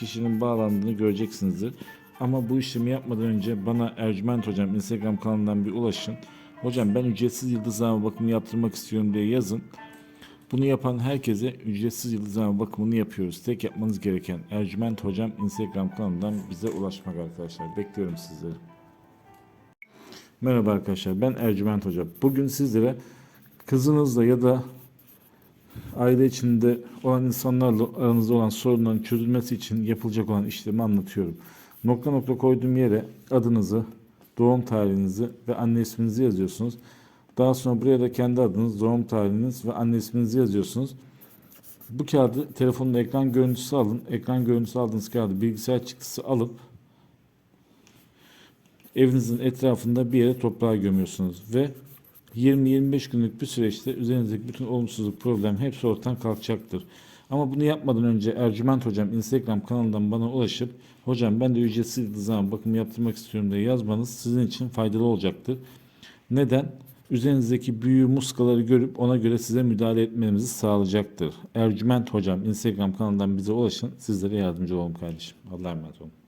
kişinin bağlandığını göreceksinizdir. Ama bu işlemi yapmadan önce bana Ercüment Hocam Instagram kanalından bir ulaşın. Hocam ben ücretsiz yıldızlama bakımı yaptırmak istiyorum diye yazın. Bunu yapan herkese ücretsiz yıldızlama bakımını yapıyoruz. Tek yapmanız gereken Ercüment Hocam Instagram kanalından bize ulaşmak arkadaşlar. Bekliyorum sizleri. Merhaba arkadaşlar ben Ercüment Hoca. Bugün sizlere kızınızla ya da aile içinde olan insanlarla aranızda olan sorunların çözülmesi için yapılacak olan işlemi anlatıyorum. Nokta nokta koyduğum yere adınızı, doğum tarihinizi ve anne isminizi yazıyorsunuz. Daha sonra buraya da kendi adınız, doğum tarihiniz ve anne isminizi yazıyorsunuz. Bu kağıdı telefonun ekran görüntüsü alın. Ekran görüntüsü aldığınız kağıdı bilgisayar çıktısı alıp evinizin etrafında bir yere toprağa gömüyorsunuz ve 20-25 günlük bir süreçte üzerinizdeki bütün olumsuzluk, problem hepsi ortadan kalkacaktır. Ama bunu yapmadan önce Ercüment Hocam Instagram kanalından bana ulaşıp hocam ben de ücretsiz zaman bakım yaptırmak istiyorum diye yazmanız sizin için faydalı olacaktır. Neden? Üzerinizdeki büyü muskaları görüp ona göre size müdahale etmemizi sağlayacaktır. Ercüment Hocam Instagram kanalından bize ulaşın. Sizlere yardımcı olalım kardeşim. Allah'a emanet olun.